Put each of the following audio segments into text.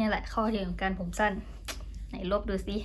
นี่แหละข้อดีของการผมสั้น ไหนลบดูสิ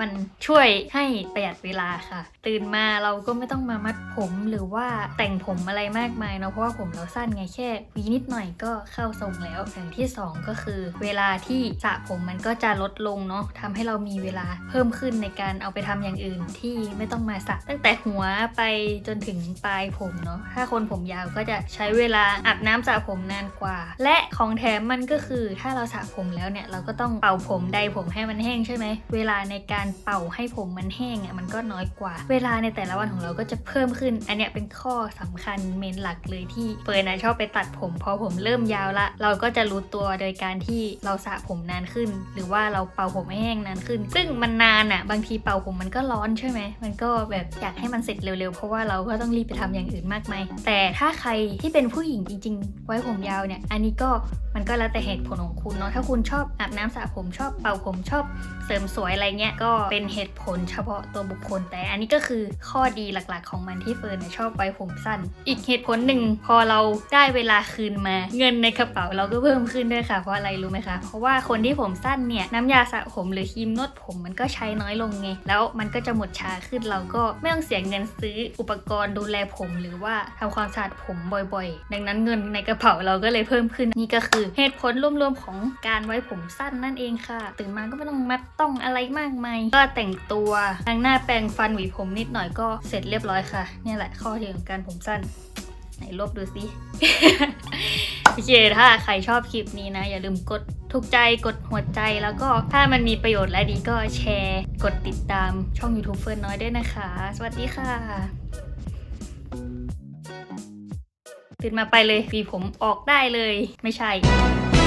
มันช่วยให้ประหยัดเวลาค่ะ ตื่นมาเราก็ไม่ต้องมามัดผมหรือว่าแต่งผมอะไรมากมายเนาะเพราะว่าผมเราสั้นไงแค่วีนิดหน่อยก็เข้าทรงแล้วอย่างที่สองก็คือ เวลาที่สระผมมันก็จะลดลงเนาะทำให้เรามีเวลาเพิ่มขึ้นในการเอาไปทำอย่างอื่นที่ไม่ต้องมาสระตั้งแต่หัวไปจนถึงปลายผมเนาะถ้าคนผมยาวก็จะใช้เวลาอาบน้ำสระผมนานกว่า และของแถมมันก็คือถ้าเราสระผมแล้วเนี่ยเราก็ต้องเป่าผมใดผมให้มันแห้งใช่ไหมเวลาในการเป่าให้ผมมันแห้งอะมันก็น้อยกว่า เวลาในแต่ละวันของเราก็จะเพิ่มขึ้น อันเนี้ยเป็นข้อสำคัญเมนหลักเลยที่เฟิร์นนะชอบไปตัดผม พอผมเริ่มยาวละ เราก็จะรู้ตัวโดยการที่เราสระผมนานขึ้น หรือว่าเราเป่าผมให้แห้งนานขึ้น ซึ่งมันนานอะ บางทีเป่าผมมันก็ร้อนใช่ไหมมันก็แบบอยากให้มันเสร็จเร็วๆ เพราะว่าเราก็ต้องรีบไปทำอย่างอื่นมากมายแต่ถ้าใครที่เป็นผู้หญิงจริง ๆ ไว้ผมยาวเนี่ย อันนี้ก็ มันก็แล้วแต่เหตุผลของคุณเนาะถ้าคุณชอบอาบน้ำสระผมชอบเป่าผมชอบเสริมสวยอะไรเงี้ยก็เป็นเหตุผลเฉพาะตัวบุคคล แต่อันนี้ก็คือข้อดีหลักๆ ของมันที่เฟิร์นชอบไว้ผมสั้น อีกเหตุผลหนึ่งพอเราได้เวลาคืนมา เงินในกระเป๋าเราก็เพิ่มขึ้นด้วยค่ะเพราะอะไรรู้ไหมคะเพราะว่าคนที่ผมสั้นเนี่ยน้ำยาสระผมหรือครีมนวดผมมันก็ใช้น้อยลงไงแล้วมันก็จะหมดช้าขึ้นเราก็ไม่ต้องเสียเงินซื้ออุปกรณ์ดูแลผมหรือว่าทำความสะอาดผมบ่อยๆ ดังนั้นเงินในกระเป๋าเราก็เลยเพิ่มขึ้นนี่ก็คือเหตุผลรวมๆของการไว้ผมสั้นนั่นเองค่ะ ตื่นมาก็ไม่ต้องมัดต้องอะไรมากมายก็แต่งตัวทางหน้าแปรงฟันหวีผมนิดหน่อยก็เสร็จเรียบร้อยค่ะเนี่ยแหละข้อดีของการผมสั้นไหนลบดูสิโอเคถ้าใครชอบคลิปนี้นะ อย่าลืมกดถูกใจกดหัวใจแล้วก็ถ้ามันมีประโยชน์และดีก็แชร์ กดติดตามช่อง YouTube เฟิร์นน้อยด้วยนะคะ สวัสดีค่ะ ตื่นมาไปเลยหวีผมออกได้เลย ไม่ใช่